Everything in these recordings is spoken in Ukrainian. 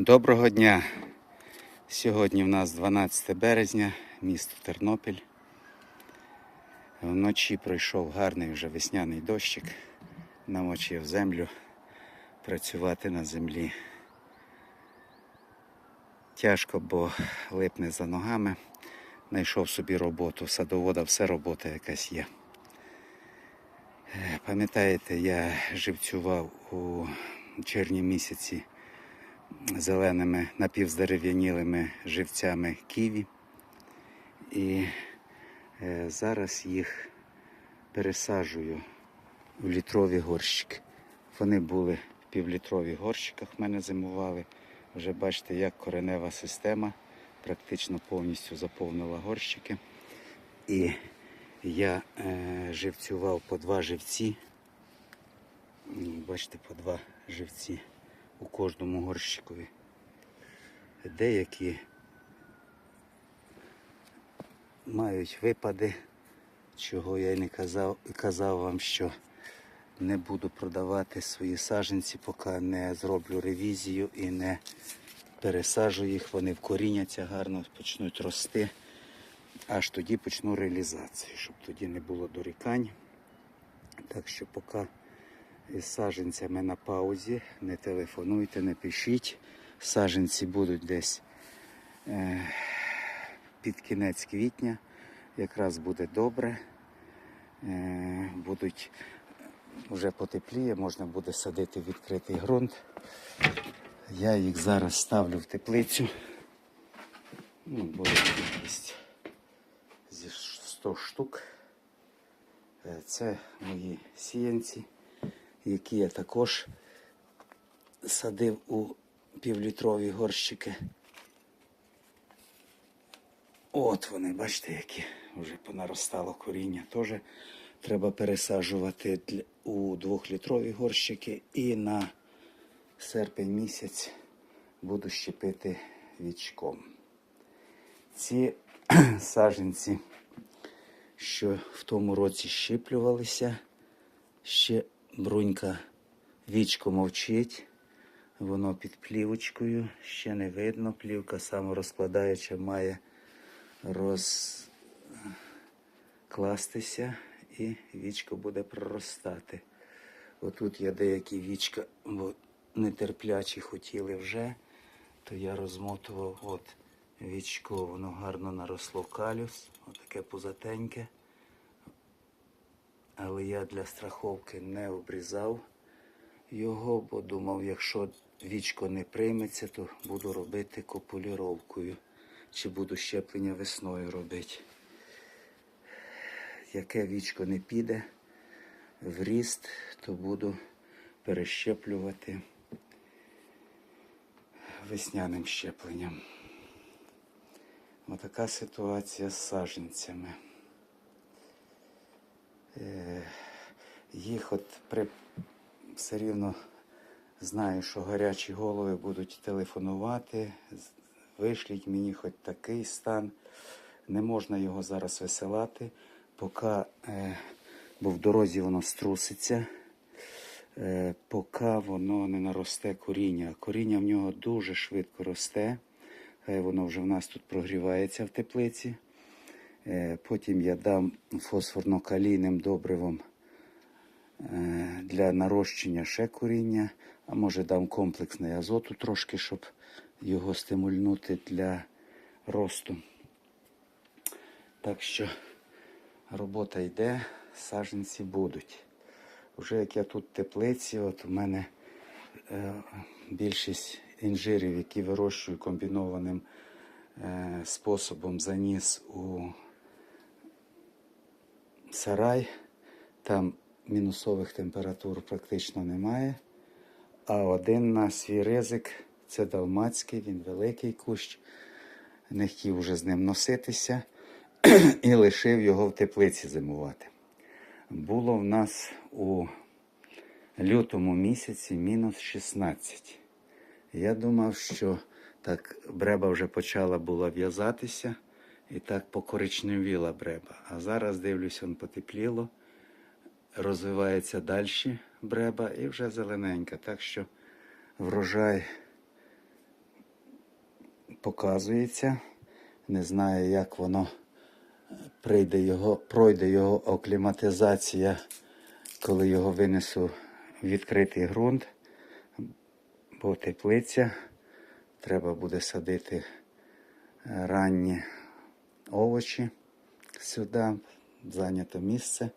Доброго дня! Сьогодні в нас 12 березня, місто Тернопіль. Вночі пройшов гарний вже весняний дощик, намочив землю, працювати на землі. Тяжко, бо липне за ногами. Знайшов собі роботу. Садовода все робота якась є. Е, Пам'ятаєте, я живцював у червні місяці зеленими напівздерев'янілими живцями ківі. І е, зараз їх пересаджую у літрові горщики. Вони були в півлітрових горщиках, в мене зимували. Вже бачите, як коренева система практично повністю заповнила горщики. І я е, живцював по два живці. Бачите, по два живці у кожному горщикові. Деякі мають випади, чого я не казав, казав вам, що не буду продавати свої саженці, поки не зроблю ревізію і не пересаджу їх, вони вкоріняться гарно, почнуть рости. Аж тоді почну реалізацію, щоб тоді не було дорікань. Так що поки із саженцями на паузі, не телефонуйте, не пишіть. Саженці будуть десь е, під кінець квітня. Якраз буде добре. Е, будуть вже потепліє, можна буде садити відкритий ґрунт. Я їх зараз ставлю в теплицю. Ну, буде кількість зі 100 штук. Е, Це мої сіянці, які я також садив у півлітрові горщики. От вони, бачите, які вже понаростало коріння. Теж треба пересаджувати у двохлітрові горщики і на серпень місяць буду щепити вічком. Ці саженці, що в тому році щіплювалися, ще брунька вічко мовчить, воно під плівочкою, ще не видно. Плівка саморозкладаюча має розкластися і вічко буде проростати. Отут є деякі вічка, бо нетерплячі хотіли вже, то я розмотував от вічко, воно гарно наросло калюс, отаке пузатеньке. Але я для страховки не обрізав його, бо думав, якщо вічко не прийметься, то буду робити копуліровкою. Чи буду щеплення весною робити. Яке вічко не піде в ріст, то буду перещеплювати весняним щепленням. Отака ситуація з саженцями. Е, Їх от при все рівно знаю, що гарячі голови будуть телефонувати. Вишліть мені хоч такий стан. Не можна його зараз висилати, поки, е, бо в дорозі воно струситься, е, поки воно не наросте коріння. Коріння в нього дуже швидко росте. Хай воно вже в нас тут прогрівається в теплиці. Е, Потім я дам фосфорно-калійним добривом е, для нарощення ще коріння, а може дам комплексний азоту трошки, щоб його стимульнути для росту. Так що робота йде, саженці будуть. Уже як я тут теплиці, от у мене е, більшість інжирів, які вирощую комбінованим е, способом, заніс у сарай. Там мінусових температур практично немає. А один на свій ризик це далмацький, він великий кущ. Не хотів вже з ним носитися і лишив його в теплиці зимувати. Було в нас у лютому місяці мінус 16. Я думав, що так бреба вже почала була в'язатися і так покоричневіла бреба. А зараз дивлюсь, он потепліло, розвивається далі бреба і вже зелененька. Так що врожай показується. Не знаю, як воно прийде його, пройде його акліматизація, коли його винесу в відкритий ґрунт, бо теплиця. Треба буде садити ранні овочі сюди, зайнято місце.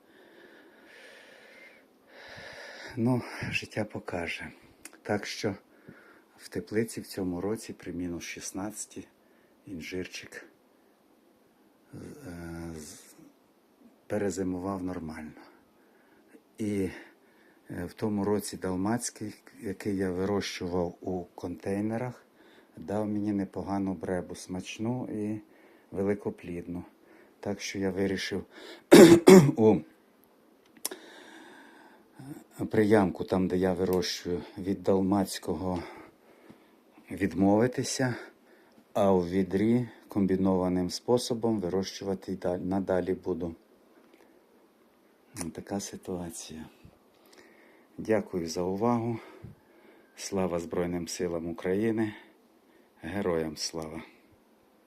Ну, життя покаже. Так що в теплиці в цьому році при мінус 16 інжирчик е, перезимував нормально. І е, в тому році далмацький, який я вирощував у контейнерах, дав мені непогану бребу, смачну і великоплідну. Так що я вирішив у приямку, там, де я вирощую, від далмацького відмовитися, а у відрі комбінованим способом вирощувати. Надалі буду. Така ситуація. Дякую за увагу. Слава Збройним силам України. Героям слава!